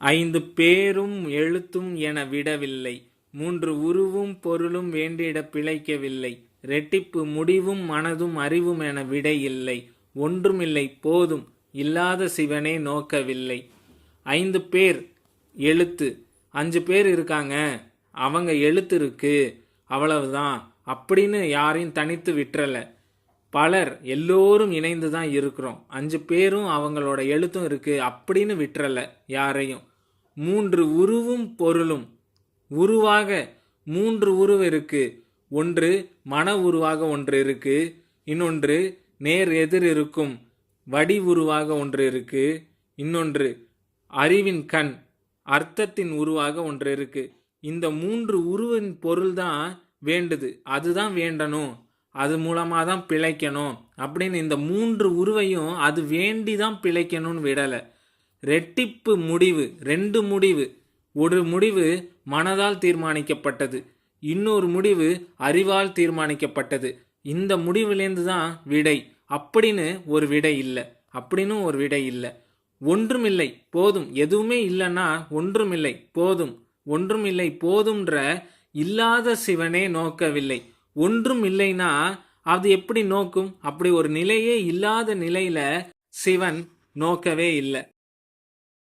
ஐந்து பேரும் எழுத்தும் என விடவில்லை. மூன்று உருவும் பொருளும் வேண்டிட பிழைக்கவில்லை. ரெட்டிப்பு முடிவும் மனதும் அறிவும் என விடை இல்லை ஒன்றுமில்லை போதும் இல்லாத சிவனே நோக்கவில்லை. ஐந்து பேர் எழுத்து. அஞ்சு பேர் இருக்காங்க. அவங்க எழுத்து இருக்கு. அவ்வளவுதான். அப்படின்னு யாரையும் தனித்து விட்டுறல பலர் எல்லோரும் இணைந்து தான் இருக்கிறோம். அஞ்சு பேரும் அவங்களோட எழுத்தும் இருக்குது அப்படின்னு விட்டுறல யாரையும். மூன்று உருவும் பொருளும். உருவாக மூன்று உருவு இருக்கு. ஒன்று மன உருவாக ஒன்று இருக்கு. இன்னொன்று நேர் எதிர் இருக்கும். வடி உருவாக ஒன்று இருக்கு. இன்னொன்று அறிவின் கண் அர்த்தத்தின் உருவாக ஒன்று இருக்கு. இந்த மூன்று உருவின் பொருள் தான் வேண்டுது. அதுதான் வேண்டணும். அது மூலமாக தான் பிழைக்கணும். அப்படின்னு இந்த மூன்று உருவையும் அது வேண்டி தான் பிழைக்கணும்னு விடலை. ரெட்டிப்பு முடிவு ரெண்டு முடிவு. ஒரு முடிவு மனதால் தீர்மானிக்கப்பட்டது. இன்னொரு முடிவு அறிவால் தீர்மானிக்கப்பட்டது. இந்த முடிவுலேருந்து தான் விடை. அப்படின்னு ஒரு விடை இல்லை. அப்படின்னு ஒரு விடை இல்லை. ஒன்றுமில்லை போதும். எதுவுமே இல்லைன்னா ஒன்றுமில்லை போதும். ஒன்றுமில்லை போதும்ன்ற இல்லாத சிவனே நோக்கவில்லை. ஒன்றும் இல்லைன்னா அது எப்படி நோக்கும்? அப்படி ஒரு நிலையே இல்லாத நிலையில சிவன் நோக்கவே இல்லை.